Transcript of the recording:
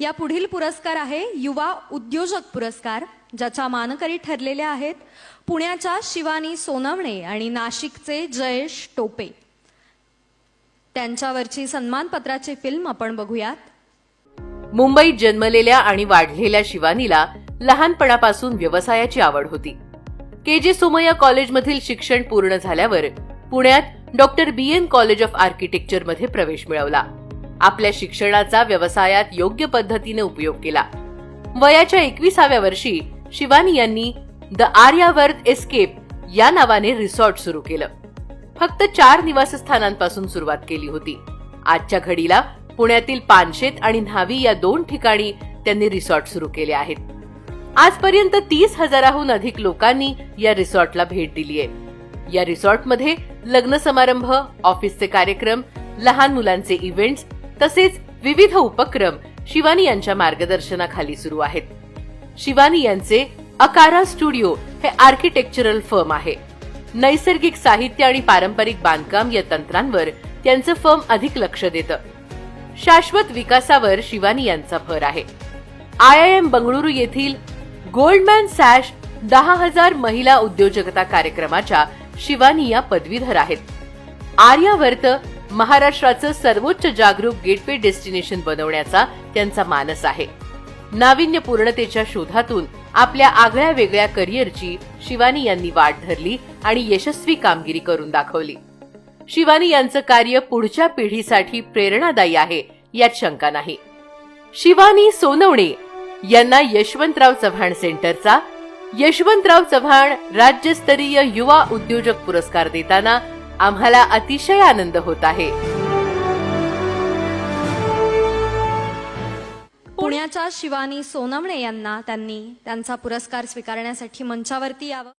या पुढील पुरस्कार आहे युवा उद्योजक पुरस्कार ज्याच्या मानकरी ठरलेल्या आहेत पुण्याच्या शिवानी सोनवणे आणि नाशिकचे जयेश टोपे. त्यांच्यावरची सन्मानपत्राची फिल्म आपण बघूयात. मुंबईत जन्मलेल्या आणि वाढलेल्या शिवानीला लहानपणापासून व्यवसायाची आवड होती. के जे सोमय्या कॉलेजमधील शिक्षण पूर्ण झाल्यावर पुण्यात doctor B N college of आर्किटेक्चरमध्ये प्रवेश मिळवला. आपल्या शिक्षणाचा व्यवसायात योग्य पद्धतीने उपयोग केला. वयाच्या एकविसाव्या वर्षी शिवानी यांनी द आर्यावर्त एस्केप या नावाने रिसॉर्ट सुरू केलं. फक्त चार निवासस्थानांपासून सुरुवात केली होती. आजच्या घडीला पुण्यातील पानशेत आणि न्हावी या दोन ठिकाणी त्यांनी रिसॉर्ट सुरू केले आहेत. आजपर्यंत तीस हजाराहून अधिक लोकांनी या रिसॉर्टला भेट दिली आहे या रिसॉर्टमध्ये लग्न समारंभ ऑफिसचे कार्यक्रम लहान मुलांचे इव्हेंट्स तसेच विविध उपक्रम शिवानी यांच्या मार्गदर्शनाखाली सुरू आहेत. शिवानी यांचे अकारा स्टुडिओ हे आर्किटेक्चरल फर्म आहे. नैसर्गिक साहित्य आणि पारंपरिक बांधकाम या तंत्रांवर त्यांचं फर्म अधिक लक्ष देतं. शाश्वत विकासावर शिवानी यांचा भर आहे. आय आय एम बंगळुरू येथील गोल्डमॅन सॅश दहा हजार महिला उद्योजकता कार्यक्रमाच्या शिवानी या पदवीधर आहेत. आर्यावर्त महाराष्ट्राचं सर्वोच्च जागरूक गेटवे डेस्टिनेशन बनवण्याचा त्यांचा मानस आहे. नाविन्यपूर्णतेच्या शोधातून आपल्या आगळ्या वेगळ्या करिअरची शिवानी यांनी वाट धरली आणि यशस्वी कामगिरी करून दाखवली. शिवानी यांचं कार्य पुढच्या पिढीसाठी प्रेरणादायी आहे यात शंका नाही. शिवानी सोनवणे यांना यशवंतराव चव्हाण सेंटरचा यशवंतराव चव्हाण राज्यस्तरीय युवा उद्योजक पुरस्कार देताना आम्हाला अतिशय आनंद होत आहे. पुण्याच्या शिवानी सोनवणे यांना त्यांनी त्यांचा पुरस्कार स्वीकारण्यासाठी मंचावरती यावं.